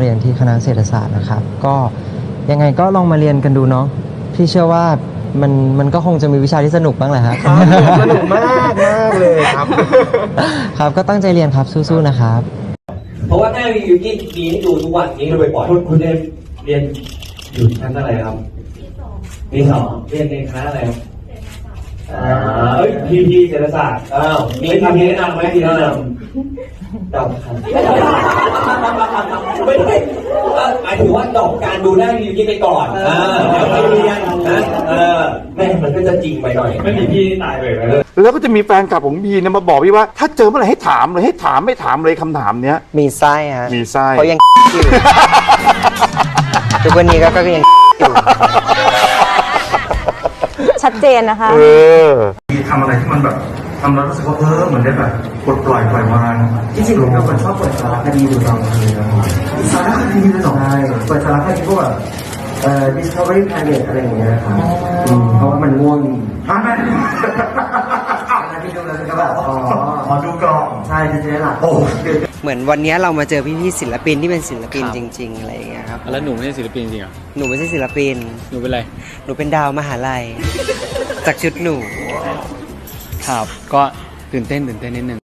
เรียนที่คณะเศรษฐศาสตร์นะครับ ก็ยังไงก็ลองมาเรียนกันดูเนาะพี่เชื่อว่ามันมันก็คงจะมีวิชาที่สนุกบ้างแหละครับสนุกมากมากเลยครับ ครับก็ตั้งใจเรียนครับสู้ๆนะครับ เพราะว่าหน้ารีวิวยี่มีให้ดูทุกวันนี้เราไปปล่อยคุณคุณเรียนเรียนอยู่ชั้นอะไรครับปีสองเรียนในคณะอะไรครับอ่าเอ้ยพีพีเศรษฐศาสตร์อ้าวมีคำแนะนำไหมที่แนะนำดอกครับไม่ได้เอ่อหมาย ถึงว่าดอกการดูหน้ารีวิวยี่ไปก่อนอ่าแล้วไปเรียนนะเออแม่มันก็จะจริงไปหน่อย ไม่มีพี่ตายไปเลยแล้วก็จะมีแฟนคลับของพี่เนี่ยมาบอกพี่ว่า ถ้าเจอเมื่อไหร่ให้ถามเลยให้ถามไม่ถามเลยคำถามเนี้ย มีไส้ฮะมีไส้ เขายัง อยู่ทุกวันนี้ก็ก็ยังอยู่ชัดเจนนะคะ เออ มีทำอะไรที่มันแบบทำแล้วรู้สึกว่าเออเหมือนได้แบบปลดปล่อยปล่อยวางจริงๆผมเป็นคนชอบเปิดสารคดีดูตอนกลางคืนนะครับ สารคดีเลยเหรอใช่เปิดสารคดีพวกแบบเอ่อ Discovery Planet อะไรอย่างเงี้ยครับอืมเพราะว่ามันง่วงดีฮะแม่เวลาที่ดูแล้วก็แบบอ๋อขอดูกล่อง ใช่จะได้หลับโอ้ เหมือนวันนี้เรามาเจอพี่ๆศิลปินที่เป็นศิลปินจริง ๆ อะไรอย่างเงี้ยครับ แล้วหนูไม่ใช่ศิลปินจริงเหรอหนูไม่ใช่ศิลปิน หนูเป็นอะไรหนูเป็นดาวมหาลัย จากชุดหนู ครับ ก็ตื่นเต้นตื่นเต้นนิดนึง